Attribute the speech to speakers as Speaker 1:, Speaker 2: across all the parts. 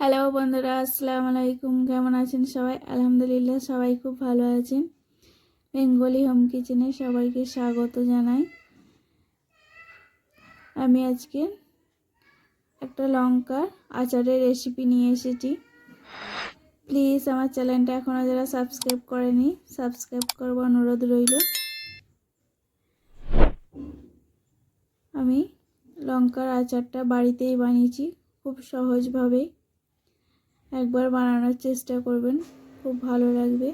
Speaker 1: Hello বন্ধুরা, আসসালামু আলাইকুম। কেমন আছেন সবাই? আলহামদুলিল্লাহ, সবাই খুব ভালো আছেন। বেঙ্গলি হোম কিচেনে সবাইকে স্বাগত জানাই। আমি আজকে একটা লঙ্কার আচারের রেসিপি নিয়ে এসেছি। প্লিজ আমার চ্যানেলটা এখনও যারা সাবস্ক্রাইব করেনি সাবস্ক্রাইব করব অনুরোধ রইল। আমি লঙ্কার আচারটা বাড়িতেই বানিয়েছি খুব সহজভাবেই একবার বানানোর চেষ্টা করবেন। খুব ভালো লাগবে।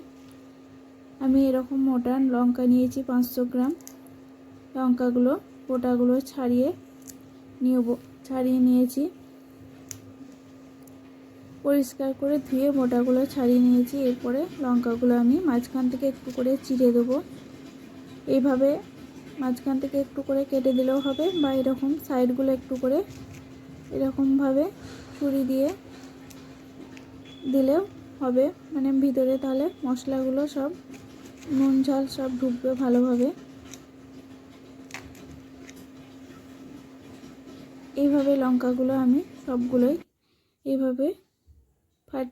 Speaker 1: আমি এরকম মোটা লঙ্কা নিয়েছি পাঁচশো গ্রাম। লঙ্কাগুলো, গোটাগুলো ছাড়িয়ে নিয়ে ছাড়িয়ে নিয়েছি। পরিষ্কার করে ধুয়ে মোটাগুলো ছাড়িয়ে নিয়েছি। এরপরে লঙ্কাগুলো আমি মাঝখান থেকে একটু করে চিড়ে দেবো। এইভাবে মাঝখান থেকে একটু করে কেটে দিলেও হবে বা এরকম সাইডগুলো একটু করে এরকমভাবে ছুরি দিয়ে দিলেও হবে। মানে ভিতরে তাহলে মশলাগুলো সব, নুন, ঝাল সব ঢুকবে ভালোভাবে। এইভাবে লঙ্কাগুলো আমি সবগুলোই এইভাবে ফাট,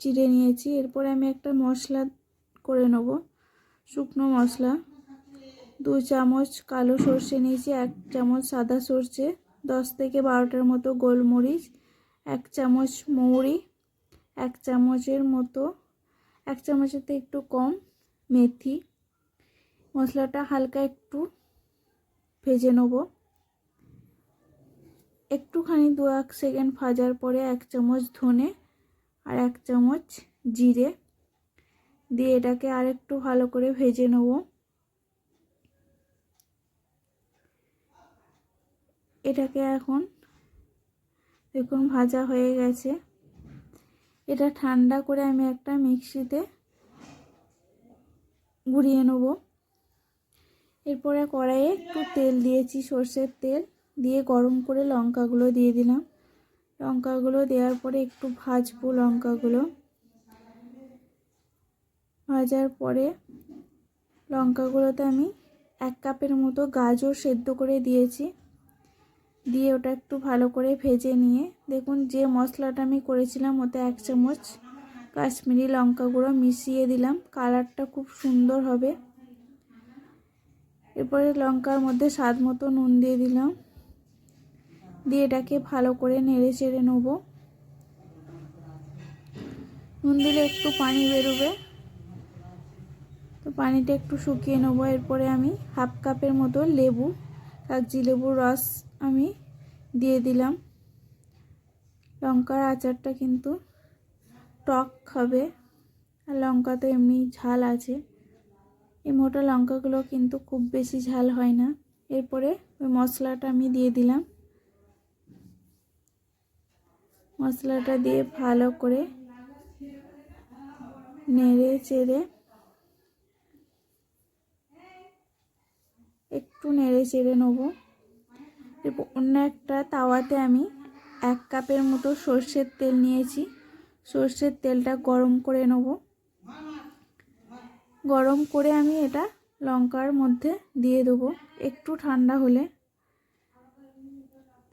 Speaker 1: চিড়ে নিয়েছি। এরপরে আমি একটা মশলা করে নেব, শুকনো মশলা। দু চামচ কালো সর্ষে নিয়েছি, এক চামচ সাদা সর্ষে, দশ থেকে বারোটার মতো গোলমরিচ, এক চামচ মৌরি এক চামচের মতো, এক চামচের থেকে একটু কম মেথি। মশলাটা হালকা একটু ভেজে নেব। একটুখানি দু এক সেকেন্ড ভাজার পরে এক চামচ ধনে আর এক চামচ জিরে দিয়ে এটাকে আর একটু ভালো করে ভেজে নেব। এটাকে এখন দেখুন ভাজা হয়ে গেছে। এটা ঠান্ডা করে আমি একটা মিক্সিতে গুঁড়িয়ে নেব। এরপরে কড়াইয়ে একটু তেল দিয়েছি, সর্ষের তেল দিয়ে গরম করে লঙ্কাগুলো দিয়ে দিলাম। লঙ্কাগুলো দেওয়ার পরে একটু ভাজবো লঙ্কাগুলো। ভাজার পরে লঙ্কাগুলোতে আমি এক কাপের মতো গাজর সেদ্ধ করে দিয়েছি। দিয়ে ওটা একটু ভালো করে ভেজে নিয়ে, দেখুন যে মশলাটা আমি করেছিলাম ওতে এক চামচ কাশ্মীরি লঙ্কা গুঁড়ো মিশিয়ে দিলাম, কালারটা খুব সুন্দর হবে। এরপরে লঙ্কার মধ্যে স্বাদ মতো নুন দিয়ে দিলাম, দিয়ে এটাকে ভালো করে নেড়ে চেড়ে নেব। নুন দিলে একটু পানি বেরোবে, তো পানিটা একটু শুকিয়ে নেব। এরপরে আমি হাফ কাপের মতো লেবু কাগজি লেবুর রস আমি দিয়ে দিলাম। লঙ্কার আচারটা কিন্তু টক হবে। আর লঙ্কা তো এমনি ঝাল আছে। এই মোটা লঙ্কাগুলো কিন্তু খুব বেশি ঝাল হয় না। এরপরে ওই মশলাটা আমি দিয়ে দিলাম। মশলাটা দিয়ে ভালো করে নেড়ে চেড়ে একটু নেড়ে চেড়ে নেব। অন্য একটা তাওয়াতে আমি এক কাপের মতো সর্ষের তেল নিয়েছি। সর্ষের তেলটা গরম করে নেব। গরম করে আমি এটা লঙ্কার মধ্যে দিয়ে দেবো, একটু ঠান্ডা হলে।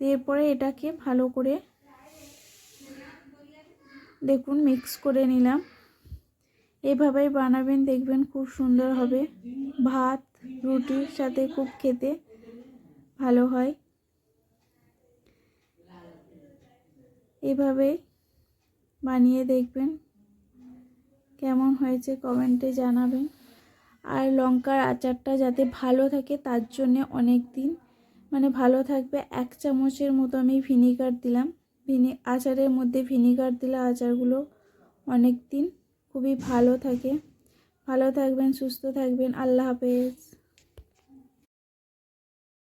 Speaker 1: এরপরে এটাকে ভালো করে দেখুন মিক্স করে নিলাম। এভাবেই বানাবেন, দেখবেন খুব সুন্দর হবে। ভাত রুটির সাথে খুব খেতে ভালো হয়। এভাবে বানিয়ে দেখবেন কেমন হয়েছে কমেন্টে জানাবেন। আর লঙ্কার আচারটা যাতে ভালো থাকে তার জন্যে অনেক দিন মানে ভালো থাকবে। এক চামচের মতো আমি ভিনিগার দিলাম। ভিনি, আচারের মধ্যে ভিনিগার দিলে আচারগুলো অনেক দিন খুবই ভালো থাকে। ভালো থাকবেন, সুস্থ থাকবেন। আল্লাহ হাফেজ।